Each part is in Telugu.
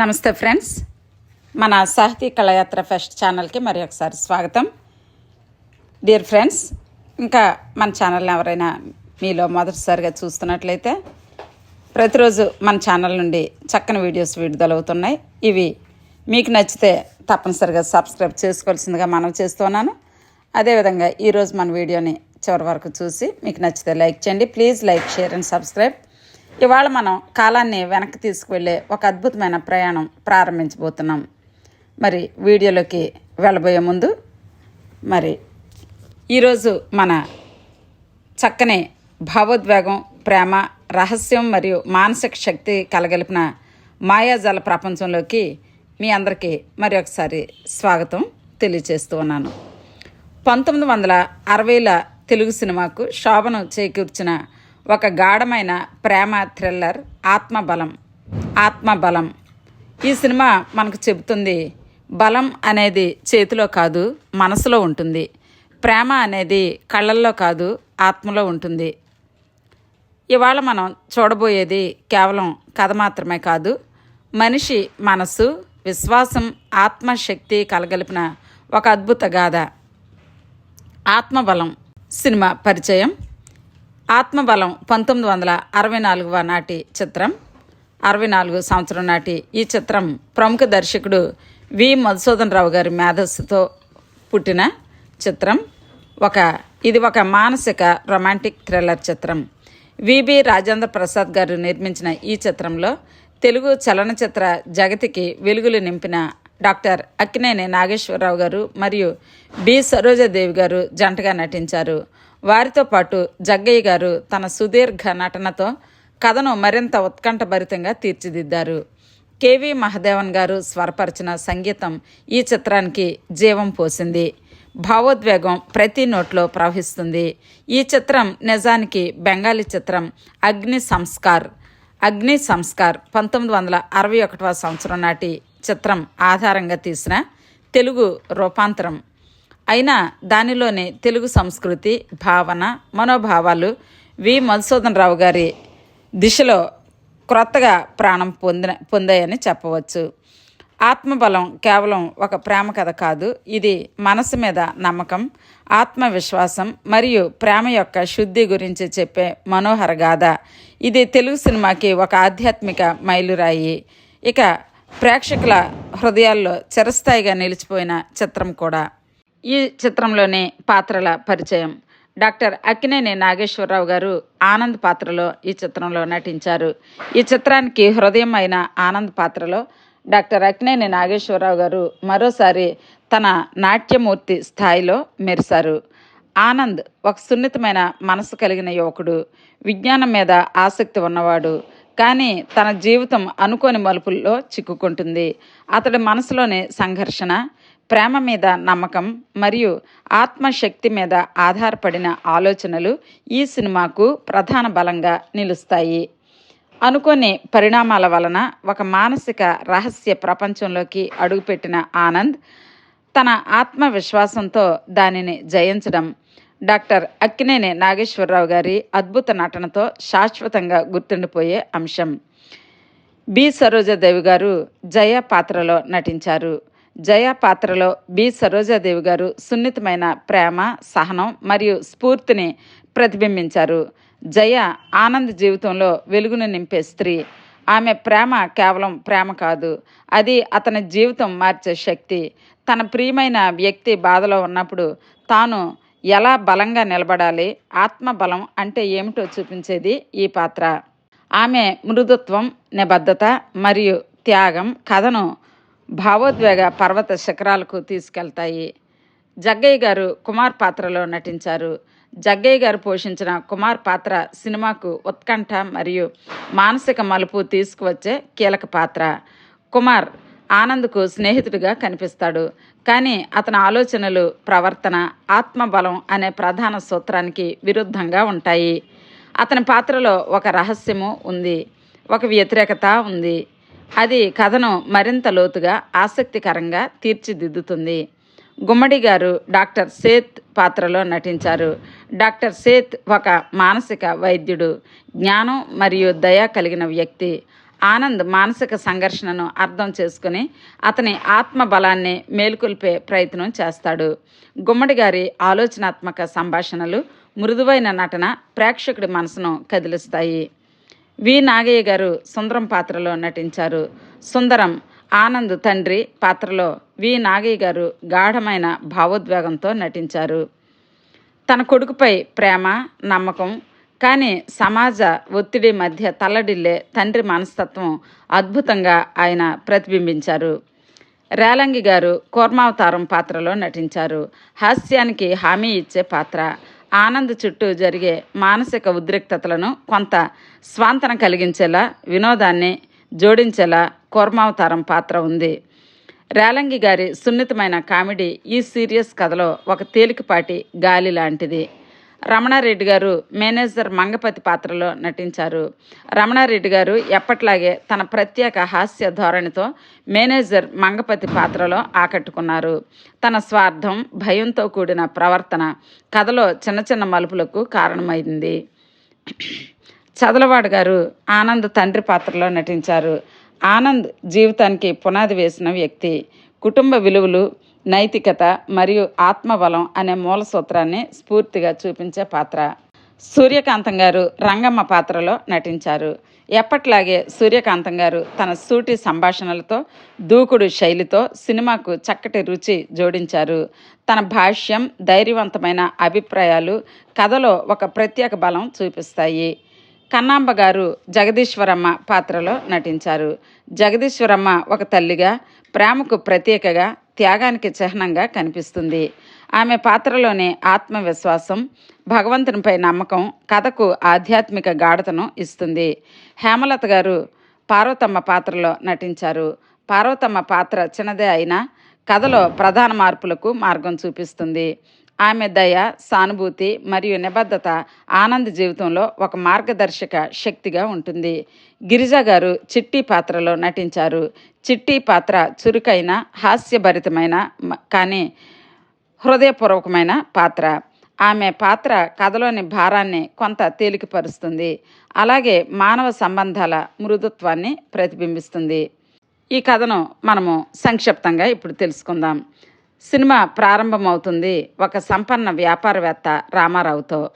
నమస్తే ఫ్రెండ్స్. మన సాహితీ కళయాత్ర ఫెస్ట్ ఛానల్కి మరి ఒకసారి స్వాగతం. డియర్ ఫ్రెండ్స్ ఇంకా మన ఛానల్ని ఎవరైనా మీలో మొదటిసారిగా చూస్తున్నట్లయితే ప్రతిరోజు మన ఛానల్ నుండి చక్కని వీడియోస్ విడుదలవుతున్నాయి. ఇవి మీకు నచ్చితే తప్పనిసరిగా సబ్స్క్రైబ్ చేసుకోవాల్సిందిగా మనం చేస్తున్నాను అదేవిధంగా ఈరోజు మన వీడియోని చివరి వరకు చూసి మీకు నచ్చితే లైక్ చేయండి. Please like share and subscribe. ఇవాళ మనం కాలాన్ని వెనక్కి తీసుకువెళ్ళే ఒక అద్భుతమైన ప్రయాణం ప్రారంభించబోతున్నాం. మరి వీడియోలోకి వెళ్ళబోయే ముందు మరి ఈరోజు మన చక్కని భావోద్వేగం ప్రేమ రహస్యం మరియు మానసిక శక్తి కలగలిపిన మాయాజాల ప్రపంచంలోకి మీ అందరికీ మరి ఒకసారి స్వాగతం తెలియచేస్తూ ఉన్నాను. పంతొమ్మిది వందల అరవైల తెలుగు సినిమాకు శోభను చేకూర్చిన ఒక గాఢమైన ప్రేమ థ్రిల్లర్ ఆత్మబలం. ఆత్మబలం. ఈ సినిమా మనకు చెబుతుంది బలం అనేది చేతిలో కాదు మనసులో ఉంటుంది. ప్రేమ అనేది కళ్ళల్లో కాదు ఆత్మలో ఉంటుంది. ఇవాళ మనం చూడబోయేది కేవలం కథ మాత్రమే కాదు మనిషి మనసు విశ్వాసం ఆత్మశక్తి కలగలిపిన ఒక అద్భుత గాథ. ఆత్మబలం సినిమా పరిచయం. ఆత్మబలం పంతొమ్మిది వందల అరవై నాలుగవ నాటి చిత్రం అరవై నాలుగు సంవత్సరం నాటి ఈ చిత్రం ప్రముఖ దర్శకుడు వి మధుసూదన్ రావు గారి మేధస్సుతో పుట్టిన చిత్రం. ఒక ఇది ఒక మానసిక రొమాంటిక్ థ్రిల్లర్ చిత్రం. విబి రాజేంద్ర ప్రసాద్ గారు నిర్మించిన ఈ చిత్రంలో తెలుగు చలనచిత్ర జగతికి వెలుగులు నింపిన డాక్టర్ అక్కినేని నాగేశ్వరరావు గారు మరియు బి సరోజాదేవి గారు జంటగా నటించారు. వారితో పాటు జగ్గయ్య గారు తన సుదీర్ఘ నటనతో కథను మరింత ఉత్కంఠభరితంగా తీర్చిదిద్దారు. కేవి మహదేవన్ గారు స్వరపరిచిన సంగీతం ఈ చిత్రానికి జీవం పోసింది. భావోద్వేగం ప్రతి నోట్లో ప్రవహిస్తుంది. ఈ చిత్రం నిజానికి బెంగాలీ చిత్రం అగ్ని సంస్కార్. అగ్ని సంస్కార్ పంతొమ్మిది వందల అరవై ఒకటవ సంవత్సరం నాటి చిత్రం ఆధారంగా తీసిన తెలుగు రూపాంతరం. అయినా దానిలోని తెలుగు సంస్కృతి భావన మనోభావాలు వి. మధుసూదన్ రావు గారి దిశలో క్రొత్తగా ప్రాణం పొందిన పొందాయని చెప్పవచ్చు. ఆత్మబలం కేవలం ఒక ప్రేమ కథ కాదు. ఇది మనసు మీద నమ్మకం ఆత్మవిశ్వాసం మరియు ప్రేమ యొక్క శుద్ధి గురించి చెప్పే మనోహర గాథ. ఇది తెలుగు సినిమాకి ఒక ఆధ్యాత్మిక మైలురాయి. ఇక ప్రేక్షకుల హృదయాల్లో చిరస్థాయిగా నిలిచిపోయిన చిత్రం కూడా. ఈ చిత్రంలోని పాత్రల పరిచయం. డాక్టర్ అక్కినేని నాగేశ్వరరావు గారు ఆనంద్ పాత్రలో ఈ చిత్రంలో నటించారు. ఈ చిత్రానికి హృదయం అయిన ఆనంద్ పాత్రలో డాక్టర్ అక్కినేని నాగేశ్వరరావు గారు మరోసారి తన నాట్యమూర్తి స్థాయిలో మెరిశారు. ఆనంద్ ఒక సున్నితమైన మనసు కలిగిన యువకుడు విజ్ఞానం మీద ఆసక్తి ఉన్నవాడు కానీ తన జీవితం అనుకోని మలుపుల్లో చిక్కుకుంటుంది. అతడి మనసులోని సంఘర్షణ ప్రేమ మీద నమ్మకం మరియు ఆత్మశక్తి మీద ఆధారపడిన ఆలోచనలు ఈ సినిమాకు ప్రధాన బలంగా నిలుస్తాయి. అనుకోని పరిణామాల వలన ఒక మానసిక రహస్య ప్రపంచంలోకి అడుగుపెట్టిన ఆనంద్ తన ఆత్మవిశ్వాసంతో దానిని జయించడం. డాక్టర్ అక్కినేని నాగేశ్వరరావు గారి అద్భుత నటనతో శాశ్వతంగా గుర్తుండిపోయే అంశం. బి. సరోజాదేవి గారు జయ పాత్రలో నటించారు. జయ పాత్రలో బి. సరోజాదేవి గారు సున్నితమైన ప్రేమ సహనం మరియు స్ఫూర్తిని ప్రతిబింబించారు. జయ ఆనంద్ జీవితంలో వెలుగును నింపే స్త్రీ. ఆమె ప్రేమ కేవలం ప్రేమ కాదు. అది అతని జీవితం మార్చే శక్తి. తన ప్రియమైన వ్యక్తి బాధలో ఉన్నప్పుడు తాను ఎలా బలంగా నిలబడాలి ఆత్మబలం అంటే ఏమిటో చూపించేది ఈ పాత్ర. ఆమె మృదుత్వం నిబద్ధత మరియు త్యాగం కథను భావోద్వేగ పర్వత శిఖరాలకు తీసుకెళ్తాయి. జగ్గయ్య గారు కుమార్ పాత్రలో నటించారు. జగ్గయ్య గారు పోషించిన కుమార్ పాత్ర సినిమాకు ఉత్కంఠ మరియు మానసిక మలుపు తీసుకువచ్చే కీలక పాత్ర. కుమార్ ఆనంద్కు స్నేహితుడిగా కనిపిస్తాడు. కానీ అతని ఆలోచనలు ప్రవర్తన ఆత్మబలం అనే ప్రధాన సూత్రానికి విరుద్ధంగా ఉంటాయి. అతని పాత్రలో ఒక రహస్యము ఉంది. ఒక వ్యతిరేకత ఉంది. అది కథను మరింత లోతుగా ఆసక్తికరంగా తీర్చిదిద్దుతుంది. గుమ్మడి గారు డాక్టర్ సేత్ పాత్రలో నటించారు. డాక్టర్ సేత్ ఒక మానసిక వైద్యుడు జ్ఞానం మరియు దయ కలిగిన వ్యక్తి. ఆనంద్ మానసిక సంఘర్షణను అర్థం చేసుకుని అతని ఆత్మ బలాన్ని మేలుకొల్పే ప్రయత్నం చేస్తాడు. గుమ్మడి గారి ఆలోచనాత్మక సంభాషణలు మృదువైన నటన ప్రేక్షకుడి మనసును కదిలిస్తాయి. వి నాగయ్య గారు సుందరం పాత్రలో నటించారు. సుందరం ఆనంద్ తండ్రి పాత్రలో వి నాగయ్య గారు గాఢమైన భావోద్వేగంతో నటించారు. తన కొడుకుపై ప్రేమ నమ్మకం కానీ సమాజ ఒత్తిడి మధ్య తల్లడిల్లే తండ్రి మనస్తత్వం అద్భుతంగా ఆయన ప్రతిబింబించారు. రేలంగి గారు కూర్మావతారం పాత్రలో నటించారు. హాస్యానికి హామీ ఇచ్చే పాత్ర ఆనంద్ చుట్టూ జరిగే మానసిక ఉద్రిక్తతలను కొంత స్వాంతన కలిగించేలా వినోదాన్ని జోడించేలా కూర్మావతారం పాత్ర ఉంది. రేలంగి గారి సున్నితమైన కామెడీ ఈ సీరియస్ కథలో ఒక తేలికపాటి గాలి లాంటిది. రమణారెడ్డి గారు మేనేజర్ మంగపతి పాత్రలో నటించారు. రమణారెడ్డి గారు ఎప్పట్లాగే తన ప్రత్యేక హాస్య ధోరణితో మేనేజర్ మంగపతి పాత్రలో ఆకట్టుకున్నారు. తన స్వార్థం భయంతో కూడిన ప్రవర్తన కథలో చిన్న చిన్న మలుపులకు కారణమైంది. చదలవాడు గారు ఆనంద్ తండ్రి పాత్రలో నటించారు. ఆనంద్ జీవితానికి పునాది వేసిన వ్యక్తి. కుటుంబ విలువలు నైతికత మరియు ఆత్మబలం అనే మూల సూత్రాన్ని స్ఫూర్తిగా చూపించే పాత్ర. సూర్యకాంతం గారు రంగమ్మ పాత్రలో నటించారు. ఎప్పట్లాగే సూర్యకాంతం గారు తన సూటి సంభాషణలతో దూకుడు శైలితో సినిమాకు చక్కటి రుచి జోడించారు. తన భాష్యం ధైర్యవంతమైన అభిప్రాయాలు కథలో ఒక ప్రత్యేక బలం చూపిస్తాయి. కన్నాంబ గారు జగదీశ్వరమ్మ పాత్రలో నటించారు. జగదీశ్వరమ్మ ఒక తల్లిగా ప్రేమకు ప్రత్యేకగా త్యాగానికి చిహ్నంగా కనిపిస్తుంది. ఆమె పాత్రలోని ఆత్మవిశ్వాసం భగవంతునిపై నమ్మకం కథకు ఆధ్యాత్మిక గాఢతను ఇస్తుంది. హేమలత గారు పార్వతమ్మ పాత్రలో నటించారు. పార్వతమ్మ పాత్ర చిన్నదే అయినా కథలో ప్రధాన మార్పులకు మార్గం చూపిస్తుంది. ఆమె దయ సానుభూతి మరియు నిబద్ధత ఆనంద్ జీవితంలో ఒక మార్గదర్శక శక్తిగా ఉంటుంది. గిరిజ గారు చిట్టి పాత్రలో నటించారు. చిట్టి పాత్ర చురుకైన హాస్యభరితమైన కానీ హృదయపూర్వకమైన పాత్ర. ఆమె పాత్ర కథలోని భారాన్ని కొంత తేలికపరుస్తుంది. అలాగే మానవ సంబంధాల మృదుత్వాన్ని ప్రతిబింబిస్తుంది. ఈ కథను మనము సంక్షిప్తంగా ఇప్పుడు తెలుసుకుందాం. సినిమా ప్రారంభమవుతుంది ఒక సంపన్న వ్యాపారవేత్త రామారావుతో.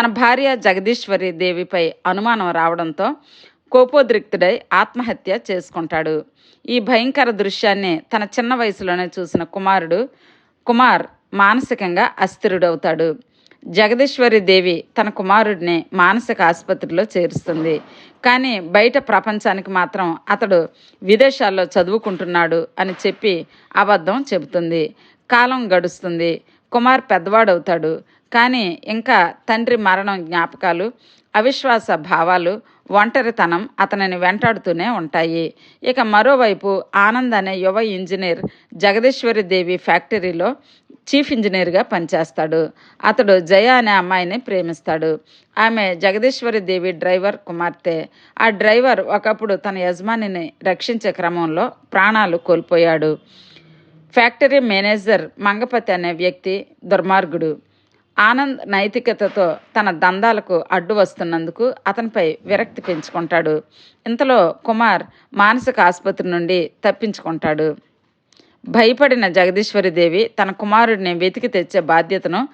తన భార్య జగదీశ్వరి దేవిపై అనుమానం రావడంతో కోపోద్రిక్తుడై ఆత్మహత్య చేసుకుంటాడు. ఈ భయంకర దృశ్యాన్ని తన చిన్న వయసులోనే చూసిన కుమారుడు కుమార్ మానసికంగా అస్థిరుడవుతాడు. జగదీశ్వరి దేవి తన కుమారుడిని మానసిక ఆసుపత్రిలో చేరుస్తుంది. కానీ బయట ప్రపంచానికి మాత్రం అతడు విదేశాల్లో చదువుకుంటున్నాడు అని చెప్పి అబద్ధం చెబుతుంది. కాలం గడుస్తుంది. కుమార్ పెద్దవాడవుతాడు. కానీ ఇంకా తండ్రి మరణం జ్ఞాపకాలు అవిశ్వాస భావాలు ఒంటరితనం అతనిని వెంటాడుతూనే ఉంటాయి. ఇక మరోవైపు ఆనంద్ అనే యువ ఇంజనీర్ జగదీశ్వరి దేవి ఫ్యాక్టరీలో చీఫ్ ఇంజనీర్గా పనిచేస్తాడు. అతడు జయ అనే అమ్మాయిని ప్రేమిస్తాడు. ఆమె జగదీశ్వరి దేవి డ్రైవర్ కుమార్తె. ఆ డ్రైవర్ ఒకప్పుడు తన యజమానిని రక్షించే క్రమంలో ప్రాణాలు కోల్పోయాడు. ఫ్యాక్టరీ మేనేజర్ మంగపతి అనే వ్యక్తి దుర్మార్గుడు. ఆనంద్ నైతికతతో తన దందాలకు అడ్డు వస్తున్నందుకు అతనిపై విరక్తి పెంచుకుంటాడు. ఇంతలో కుమార్ మానసిక ఆసుపత్రి నుండి తప్పించుకుంటాడు. భయపడిన జగదీశ్వరిదేవి తన కుమారుడిని వెతికి తెచ్చే బాధ్యతను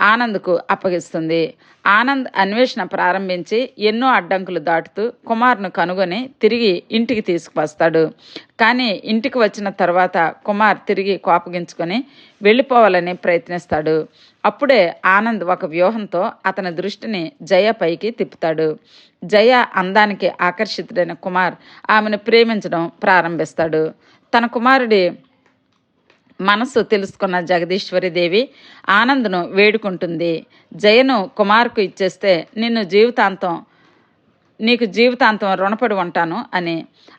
ఆనంద్కు అప్పగిస్తుంది. ఆనంద్ అన్వేషణ ప్రారంభించి ఎన్నో అడ్డంకులు దాటుతూ కుమార్ను కనుగొని తిరిగి ఇంటికి తీసుకువస్తాడు. కానీ ఇంటికి వచ్చిన తర్వాత కుమార్ తిరిగి కోపగించుకొని వెళ్ళిపోవాలని ప్రయత్నిస్తాడు. అప్పుడే ఆనంద్ ఒక వ్యూహంతో అతని దృష్టిని జయ పైకి తిప్పుతాడు. జయ అందానికి ఆకర్షితుడైన కుమార్ ఆమెను ప్రేమించడం ప్రారంభిస్తాడు. తన కుమారుడి మనసు తెలుసుకున్న జగదీశ్వరిదేవి ఆనందను ఆనంద్ను వేడుకుంటుంది. జయను కుమార్కు ఇచ్చేస్తే నిన్ను జీవితాంతం నీకు జీవితాంతం రుణపడి ఉంటాను అని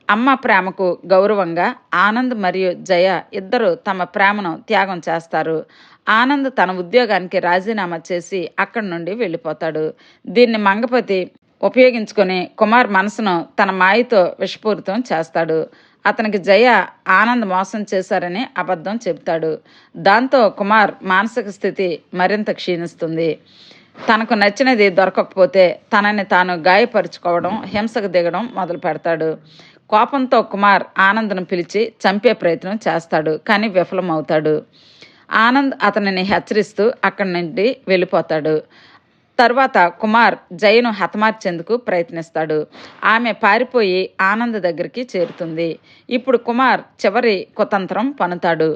అమ్మ ప్రేమకు గౌరవంగా ఆనంద్ మరియు జయ ఇద్దరు తమ ప్రేమను త్యాగం చేస్తారు. ఆనంద్ తన ఉద్యోగానికి రాజీనామా చేసి అక్కడి నుండి వెళ్ళిపోతాడు. దీన్ని మంగపతి ఉపయోగించుకొని కుమార్ మనసును తన మాయతో విషపూరితం చేస్తాడు. అతనికి జయ ఆనంద్ మోసం చేశారని అబద్ధం చెబుతాడు. దాంతో కుమార్ మానసిక స్థితి మరింత క్షీణిస్తుంది. తనకు నచ్చినది దొరకకపోతే తనని తాను గాయపరుచుకోవడం హింసకు దిగడం మొదలు పెడతాడు. కోపంతో కుమార్ ఆనంద్ను పిలిచి చంపే ప్రయత్నం చేస్తాడు కానీ విఫలమవుతాడు. ఆనంద్ అతనిని హెచ్చరిస్తూ అక్కడి నుండి వెళ్ళిపోతాడు. తర్వాత కుమార్ జయను హతమార్చేందుకు ప్రయత్నిస్తాడు. ఆమె పారిపోయి ఆనంద్ దగ్గరికి చేరుతుంది. ఇప్పుడు కుమార్ చివరి కుతంత్రం పనుతాడు.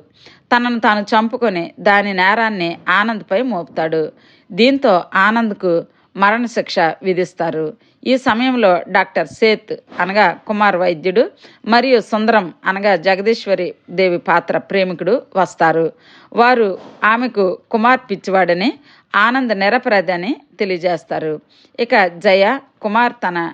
తనను తాను చంపుకొని దాని నేరాన్ని ఆనంద్పై మోపుతాడు. దీంతో ఆనంద్కు మరణశిక్ష విధిస్తారు. ఈ సమయంలో డాక్టర్ సేత్ అనగా కుమార్ వైద్యుడు మరియు సుందరం అనగా జగదీశ్వరి దేవి పాత్ర ప్రేమికుడు వస్తారు. వారు ఆమెకు కుమార్ పిచ్చివాడని ఆనంద్ నిరపరాధి అని తెలియజేస్తారు. ఇక జయ కుమార్ తన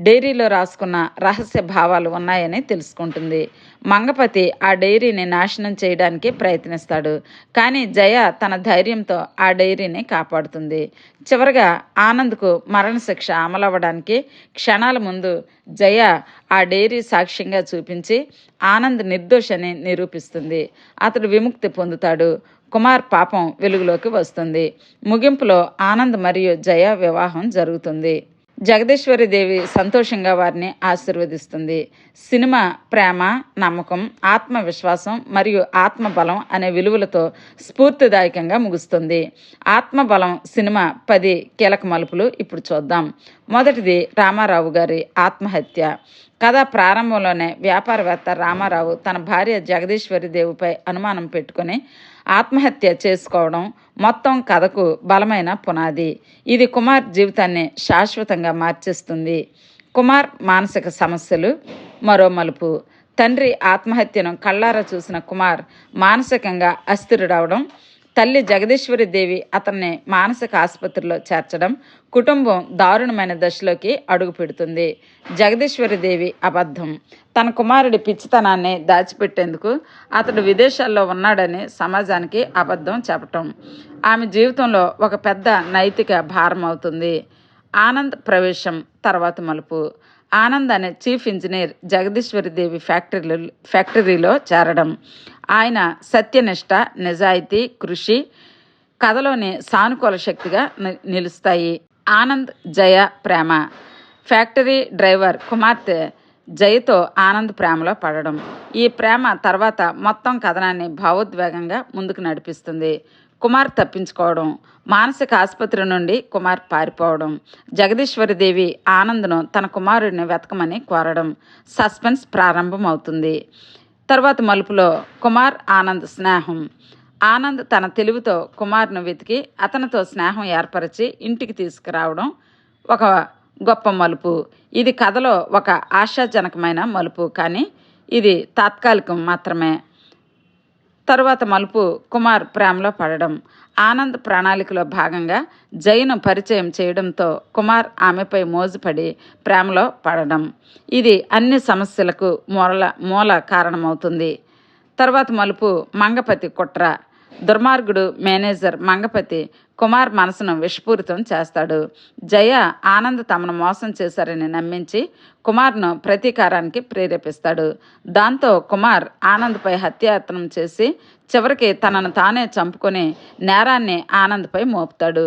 డైరీలో రాసుకున్న రహస్య భావాలు ఉన్నాయని తెలుసుకుంటుంది. మంగపతి ఆ డైరీని నాశనం చేయడానికి ప్రయత్నిస్తాడు. కానీ జయ తన ధైర్యంతో ఆ డైరీని కాపాడుతుంది. చివరగా ఆనంద్కు మరణశిక్ష అమలవ్వడానికి క్షణాల ముందు జయ ఆ డైరీ సాక్ష్యంగా చూపించి ఆనంద్ నిర్దోషని నిరూపిస్తుంది. అతడు విముక్తి పొందుతాడు. కుమార్ పాపం వెలుగులోకి వస్తుంది. ముగింపులో ఆనంద్ మరియు జయ వివాహం జరుగుతుంది. జగదీశ్వరి దేవి సంతోషంగా వారిని ఆశీర్వదిస్తుంది. సినిమా ప్రేమ నమ్మకం ఆత్మవిశ్వాసం మరియు ఆత్మబలం అనే విలువలతో స్ఫూర్తిదాయకంగా ముగుస్తుంది. ఆత్మబలం సినిమా పది కీలక మలుపులు ఇప్పుడు చూద్దాం. మొదటిది రామారావు గారి ఆత్మహత్య. కథ ప్రారంభంలోనే వ్యాపారవేత్త రామారావు తన భార్య జగదీశ్వరి దేవిపై అనుమానం పెట్టుకుని ఆత్మహత్య చేసుకోవడం మొత్తం కథకు బలమైన పునాది. ఇది కుమార్ జీవితాన్ని శాశ్వతంగా మార్చేస్తుంది. కుమార్ మానసిక సమస్యలు మరో మలుపు. తండ్రి ఆత్మహత్యను కళ్ళారా చూసిన కుమార్ మానసికంగా అస్థిరుడవడం తల్లి జగదీశ్వరి దేవి అతన్ని మానసిక ఆసుపత్రిలో చేర్చడం కుటుంబం దారుణమైన దశలోకి అడుగు పెడుతుంది. జగదీశ్వరి దేవి అబద్ధం. తన కుమారుడి పిచ్చితనాన్ని దాచిపెట్టేందుకు అతడు విదేశాల్లో ఉన్నాడని సమాజానికి అబద్ధం చెప్పటం. ఆమె జీవితంలో ఒక పెద్ద నైతిక భారం అవుతుంది. ఆనంద్ ప్రవేశం తర్వాత మలుపు. ఆనంద్ అనే చీఫ్ ఇంజనీర్ జగదీశ్వరి దేవి ఫ్యాక్టరీలో ఫ్యాక్టరీలో చేరడం. ఆయన సత్యనిష్ట నిజాయితీ కృషి కథలోని సానుకూల శక్తిగా ని- నిలుస్తాయి. ఆనంద్ జయ ప్రేమ. ఫ్యాక్టరీ డ్రైవర్ కుమార్తె జయతో ఆనంద్ ప్రేమలో పడడం. ఈ ప్రేమ తర్వాత మొత్తం కథనాన్ని భావోద్వేగంగా ముందుకు నడిపిస్తుంది. కుమార్ తప్పించుకోవడం మానసిక ఆసుపత్రి నుండి కుమార్ పారిపోవడం జగదీశ్వరిదేవి ఆనంద్ను తన కుమారుడిని వెతకమని కోరడం సస్పెన్స్ ప్రారంభమవుతుంది. తర్వాత మలుపులో కుమార్ ఆనంద్ స్నేహం. ఆనంద్ తన తెలివితో కుమార్ను వెతికి అతనితో స్నేహం ఏర్పరిచి ఇంటికి తీసుకురావడం ఒక గొప్ప మలుపు. ఇది కథలో ఒక ఆశాజనకమైన మలుపు కానీ ఇది తాత్కాలికం మాత్రమే. తరువాత మలుపు కుమార్ ప్రేమలో పడడం ఆనంద్ ప్రణాళికలో భాగంగా జైను పరిచయం చేయడంతో కుమార్ ఆమెపై మోజుపడి ప్రేమలో పడడం. ఇది అన్ని సమస్యలకు మూల మూల కారణమవుతుంది. తర్వాత మలుపు మంగపతి కుట్ర. దుర్మార్గుడు మేనేజర్ మంగపతి కుమార్ మనసును విషపూరితం చేస్తాడు. జయ ఆనంద్ తమను మోసం చేశారని నమ్మించి కుమార్ను ప్రతీకారానికి ప్రేరేపిస్తాడు. దాంతో కుమార్ ఆనంద్పై హత్యాయత్నం చేసి చివరికి తనను తానే చంపుకొని నేరాన్ని ఆనంద్పై మోపుతాడు.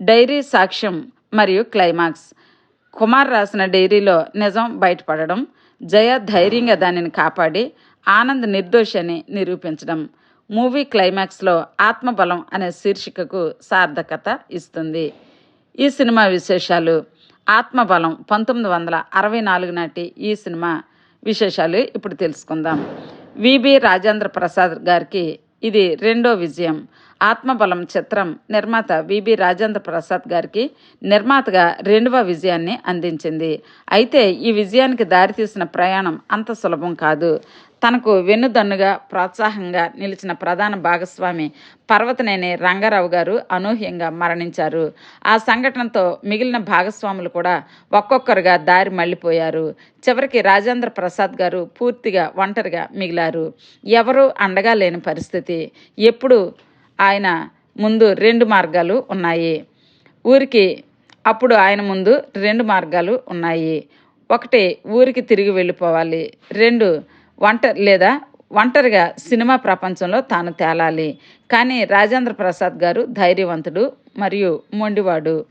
డైరీ సాక్ష్యం మరియు క్లైమాక్స్. కుమార్ రాసిన డైరీలో నిజం బయటపడడం జయ ధైర్యంగా దానిని కాపాడి ఆనంద్ నిర్దోషి అని నిరూపించడం మూవీ క్లైమాక్స్లో ఆత్మబలం అనే శీర్షికకు సార్థకత ఇస్తుంది. ఈ సినిమా విశేషాలు. ఆత్మబలం పంతొమ్మిది వందల అరవై నాలుగు నాటి ఈ సినిమా విశేషాలు ఇప్పుడు తెలుసుకుందాం. విబి రాజేంద్ర ప్రసాద్ గారికి ఇది రెండో విజయం. ఆత్మబలం చిత్రం నిర్మాత విబి రాజేంద్ర ప్రసాద్ గారికి నిర్మాతగా రెండవ విజయాన్ని అందించింది. అయితే ఈ విజయానికి దారితీసిన ప్రయాణం అంత సులభం కాదు. తనకు వెన్నుదన్నుగా ప్రోత్సాహంగా నిలిచిన ప్రధాన భాగస్వామి పర్వతనేని రంగారావు గారు అనూహ్యంగా మరణించారు. ఆ సంఘటనతో మిగిలిన భాగస్వాములు కూడా ఒక్కొక్కరుగా దారి మళ్ళీపోయారు. చివరికి రాజేంద్ర ప్రసాద్ గారు పూర్తిగా ఒంటరిగా మిగిలారు. ఎవరూ అండగా లేని పరిస్థితి. ఎప్పుడు ఆయన ముందు రెండు మార్గాలు ఉన్నాయి. ఊరికి అప్పుడు ఆయన ముందు రెండు మార్గాలు ఉన్నాయి. ఒకటి ఊరికి తిరిగి వెళ్ళిపోవాలి. రెండు ఒంటరి లేదా ఒంటరిగా సినిమా ప్రపంచంలో తాను తేలాలి. కానీ రాజేంద్ర ప్రసాద్ గారు ధైర్యవంతుడు మరియు మొండివాడు.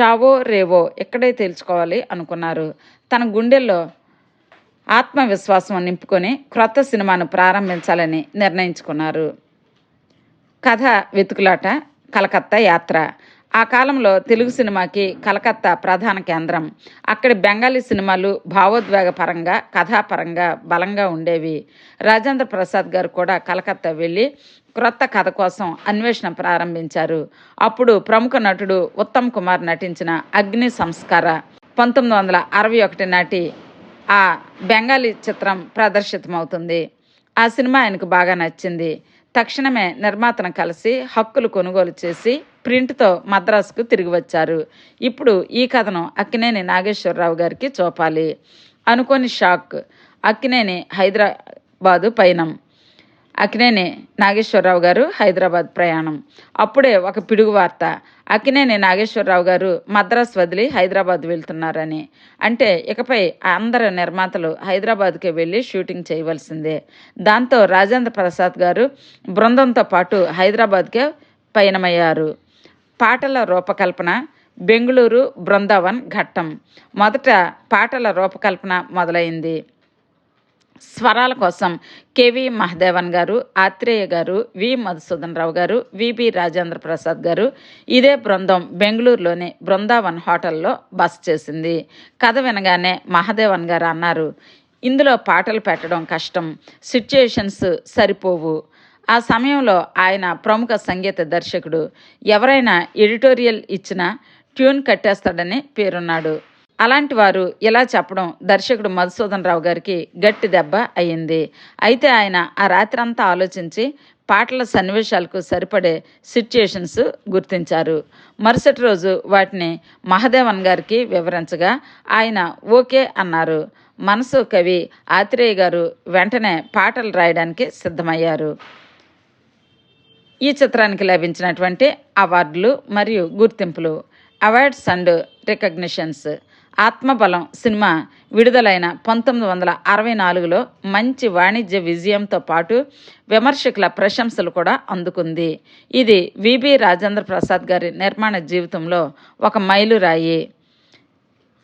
చావో రేవో ఇక్కడే తేల్చుకోవాలి అనుకున్నారు. తన గుండెల్లో ఆత్మవిశ్వాసం నింపుకొని క్రొత్త సినిమాను ప్రారంభించాలని నిర్ణయించుకున్నారు. కథ వెతుకులాట కలకత్తా యాత్ర. ఆ కాలంలో తెలుగు సినిమాకి కలకత్తా ప్రధాన కేంద్రం. అక్కడి బెంగాలీ సినిమాలు భావోద్వేగపరంగా కథాపరంగా బలంగా ఉండేవి. రాజేంద్ర ప్రసాద్ గారు కూడా కలకత్తా వెళ్ళి క్రొత్త కథ కోసం అన్వేషణ ప్రారంభించారు. అప్పుడు ప్రముఖ నటుడు ఉత్తమ్ కుమార్ నటించిన అగ్ని సంస్కార పంతొమ్మిది వందల అరవై ఒకటి నాటి ఆ బెంగాలీ చిత్రం ప్రదర్శితమవుతుంది. ఆ సినిమా ఆయనకు బాగా నచ్చింది. తక్షణమే నిర్మాతను కలిసి హక్కులు కొనుగోలు చేసి ప్రింట్తో మద్రాసుకు తిరిగి వచ్చారు. ఇప్పుడు ఈ కథను అక్కినేని నాగేశ్వరరావు గారికి చూపాలి. అనుకోని షాక్. అక్కినేని హైదరాబాదు పయనం. అక్కినేని నాగేశ్వరరావు గారు హైదరాబాద్ ప్రయాణం. అప్పుడే ఒక పిడుగు వార్త. అక్కినేని నాగేశ్వరరావు గారు మద్రాస్ వదిలి హైదరాబాద్ వెళ్తున్నారని. అంటే ఇకపై అందరు నిర్మాతలు హైదరాబాద్కి వెళ్ళి షూటింగ్ చేయవలసిందే. దాంతో రాజేంద్ర ప్రసాద్ గారు బృందంతో పాటు హైదరాబాద్కే పయనమయ్యారు. పాటల రూపకల్పన బెంగళూరు బృందావన్ ఘట్టం. మొదట పాటల రూపకల్పన మొదలైంది. స్వరాల కోసం కెవి మహదేవన్ గారు ఆత్రేయ గారు వి మధుసూదన్ రావు గారు విబి రాజేంద్ర ప్రసాద్ గారు ఇదే బృందం బెంగళూరులోని బృందావన్ హోటల్లో బస చేసింది. కథ వినగానే మహదేవన్ గారు అన్నారు ఇందులో పాటలు పెట్టడం కష్టం. సిచ్యుయేషన్స్ సరిపోవు. ఆ సమయంలో ఆయన ప్రముఖ సంగీత దర్శకుడు ఎవరైనా ఎడిటోరియల్ ఇచ్చినా ట్యూన్ కట్టేస్తాడని పేరున్నాడు. అలాంటి వారు ఇలా చెప్పడం దర్శకుడు మధుసూదన్ రావు గారికి గట్టి దెబ్బ అయ్యింది. అయితే ఆయన ఆ రాత్రి అంతా ఆలోచించి పాటల సన్నివేశాలకు సరిపడే సిచ్యుయేషన్స్ గుర్తించారు. మరుసటి రోజు వాటిని మహదేవన్ గారికి వివరించగా ఆయన ఓకే అన్నారు. మనసు కవి ఆత్రేయ గారు వెంటనే పాటలు రాయడానికి సిద్ధమయ్యారు. ఈ చిత్రానికి లభించినటువంటి అవార్డులు మరియు గుర్తింపులు awards and recognitions. Atmabalam cinema విడుదలైన పంతొమ్మిది వందల అరవై నాలుగులో మంచి వాణిజ్య విజయంతో పాటు విమర్శకుల ప్రశంసలు కూడా అందుకుంది. ఇది విబి రాజేంద్ర ప్రసాద్ గారి నిర్మాణ జీవితంలో ఒక మైలురాయి.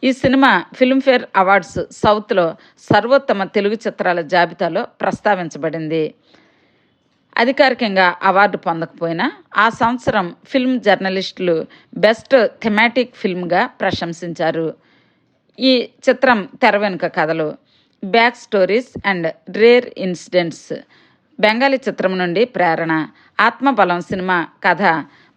ఈ సినిమా ఫిల్మ్ఫేర్ అవార్డ్స్ సౌత్లో సర్వోత్తమ తెలుగు చిత్రాల జాబితాలో ప్రస్తావించబడింది. అధికారికంగా అవార్డు పొందకపోయినా ఆ సంవత్సరం ఫిల్మ్ జర్నలిస్టులు బెస్ట్ థెమాటిక్ ఫిల్మ్గా ప్రశంసించారు. ఈ చిత్రం తెర వెనుక కథలు back stories and rare incidents. Bengali చిత్రం నుండి ప్రేరణ ఆత్మబలం సినిమా కథ.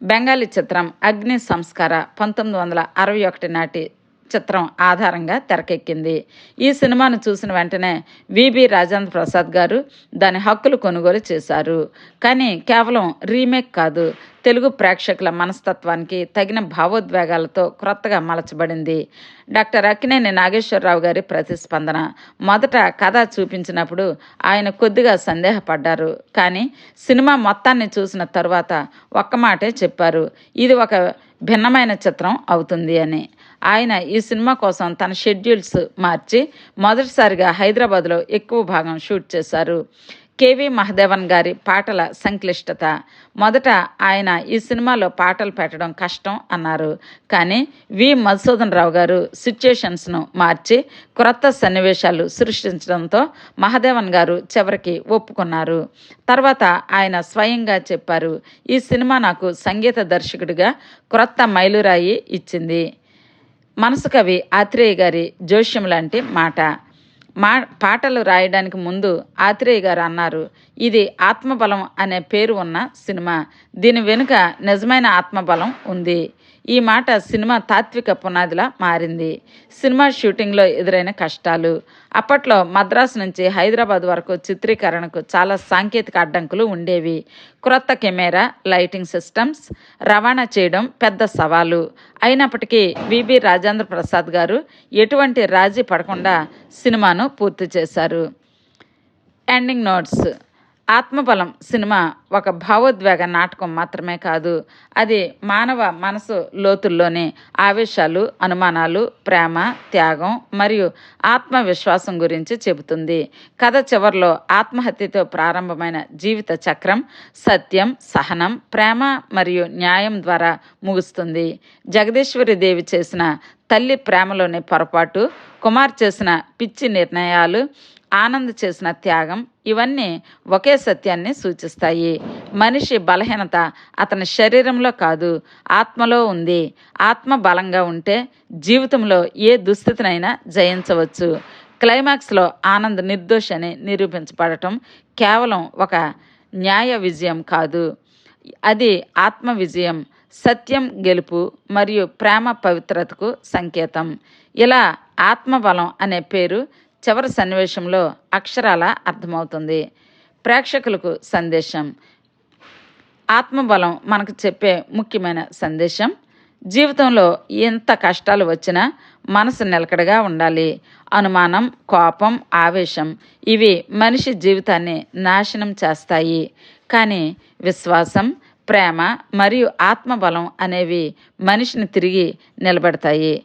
బెంగాలీ చిత్రం అగ్ని సంస్కార పంతొమ్మిది వందల అరవై ఒకటి నాటి చిత్రం ఆధారంగా తెరకెక్కింది. ఈ సినిమాను చూసిన వెంటనే విబి రాజేంద్ర ప్రసాద్ గారు దాని హక్కులు కొనుగోలు చేశారు. కానీ కేవలం రీమేక్ కాదు తెలుగు ప్రేక్షకుల మనస్తత్వానికి తగిన భావోద్వేగాలతో క్రొత్తగా మలచబడింది. డాక్టర్ అక్కినేని నాగేశ్వరరావు గారి ప్రతిస్పందన. మొదట కథ చూపించినప్పుడు ఆయన కొద్దిగా సందేహపడ్డారు. కానీ సినిమా మొత్తాన్ని చూసిన తరువాత ఒక్క మాటే చెప్పారు. ఇది ఒక భిన్నమైన చిత్రం అవుతుంది అని. ఆయన ఈ సినిమా కోసం తన షెడ్యూల్స్ మార్చి మొదటిసారిగా హైదరాబాద్లో ఎక్కువ భాగం షూట్ చేశారు. కేవి మహదేవన్ గారి పాటల సంక్లిష్టత. మొదట ఆయన ఈ సినిమాలో పాటలు పెట్టడం కష్టం అన్నారు. కానీ వి. మధుసూదన్ రావు గారు సిచ్యుయేషన్స్ను మార్చి క్రొత్త సన్నివేశాలు సృష్టించడంతో మహదేవన్ గారు చివరికి ఒప్పుకున్నారు. తర్వాత ఆయన స్వయంగా చెప్పారు ఈ సినిమా నాకు సంగీత దర్శకుడిగా క్రొత్త మైలురాయి ఇచ్చింది. మనసు కవి ఆత్రేయ గారి జోష్యం లాంటి మాట. మా పాటలు రాయడానికి ముందు ఆత్రేయ గారు అన్నారు ఇది ఆత్మబలం అనే పేరు ఉన్న సినిమా. దీని వెనుక నిజమైన ఆత్మబలం ఉంది. ఈ మాట సినిమా తాత్విక పునాదిలా మారింది. సినిమా షూటింగ్లో ఎదురైన కష్టాలు. అప్పట్లో మద్రాసు నుంచి హైదరాబాద్ వరకు చిత్రీకరణకు చాలా సాంకేతిక అడ్డంకులు ఉండేవి. క్రొత్త కెమెరా లైటింగ్ సిస్టమ్స్ రవాణా చేయడం పెద్ద సవాలు. అయినప్పటికీ విబి రాజేంద్ర ప్రసాద్ గారు ఎటువంటి రాజీ పడకుండా సినిమాను పూర్తి చేశారు. Ending notes. ఆత్మబలం సినిమా ఒక భావోద్వేగ నాటకం మాత్రమే కాదు అది మానవ మనసు లోతుల్లోని ఆవేశాలు అనుమానాలు ప్రేమ త్యాగం మరియు ఆత్మవిశ్వాసం గురించి చెబుతుంది. కథ చివరిలో ఆత్మహత్యతో ప్రారంభమైన జీవిత చక్రం సత్యం సహనం ప్రేమ మరియు న్యాయం ద్వారా ముగుస్తుంది. జగదీశ్వరి దేవి చేసిన తల్లి ప్రేమలోని పొరపాటు కుమార్ చేసిన పిచ్చి నిర్ణయాలు ఆనంద్ చేసిన త్యాగం ఇవన్నీ ఒకే సత్యాన్ని సూచిస్తాయి. మనిషి బలహీనత అతని శరీరంలో కాదు ఆత్మలో ఉంది. ఆత్మ బలంగా ఉంటే జీవితంలో ఏ దుస్థితినైనా జయించవచ్చు. క్లైమాక్స్లో ఆనంద్ నిర్దోషి అని నిరూపించబడటం కేవలం ఒక న్యాయ విజయం కాదు. అది ఆత్మ విజయం సత్యం గెలుపు మరియు ప్రేమ పవిత్రతకు సంకేతం. ఇలా ఆత్మబలం అనే పేరు చివరి సన్నివేశంలో అక్షరాల అర్థమవుతుంది. ప్రేక్షకులకు సందేశం. ఆత్మబలం మనకు చెప్పే ముఖ్యమైన సందేశం. జీవితంలో ఎంత కష్టాలు వచ్చినా మనసు నిలకడగా ఉండాలి. అనుమానం కోపం ఆవేశం ఇవి మనిషి జీవితాన్ని నాశనం చేస్తాయి. కానీ విశ్వాసం ప్రేమ మరియు ఆత్మబలం అనేవి మనిషిని తిరిగి నిలబెడతాయి.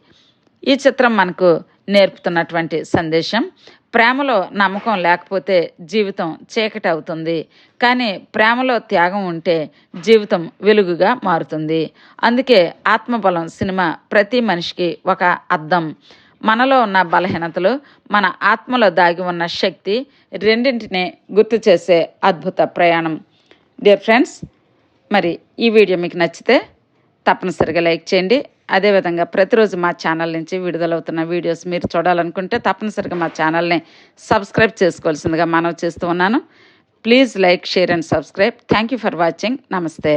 ఈ చిత్రం మనకు నేర్పుతున్నటువంటి సందేశం. ప్రేమలో నమ్మకం లేకపోతే జీవితం చీకటి అవుతుంది. కానీ ప్రేమలో త్యాగం ఉంటే జీవితం వెలుగుగా మారుతుంది. అందుకే ఆత్మబలం సినిమా ప్రతి మనిషికి ఒక అద్దం. మనలో ఉన్న బలహీనతలు మన ఆత్మలో దాగి ఉన్న శక్తి రెండింటిని గుర్తు చేసే అద్భుత ప్రయాణం. డియర్ ఫ్రెండ్స్ మరి ఈ వీడియో మీకు నచ్చితే తప్పనిసరిగా లైక్ చేయండి. అదేవిధంగా ప్రతిరోజు మా ఛానల్ నుంచి విడుదలవుతున్న వీడియోస్ మీరు చూడాలనుకుంటే తప్పనిసరిగా మా ఛానల్ని సబ్స్క్రైబ్ చేసుకోవాల్సిందిగా మనం చేస్తూ ఉన్నాను. Please like share and subscribe. Thank you for watching. నమస్తే.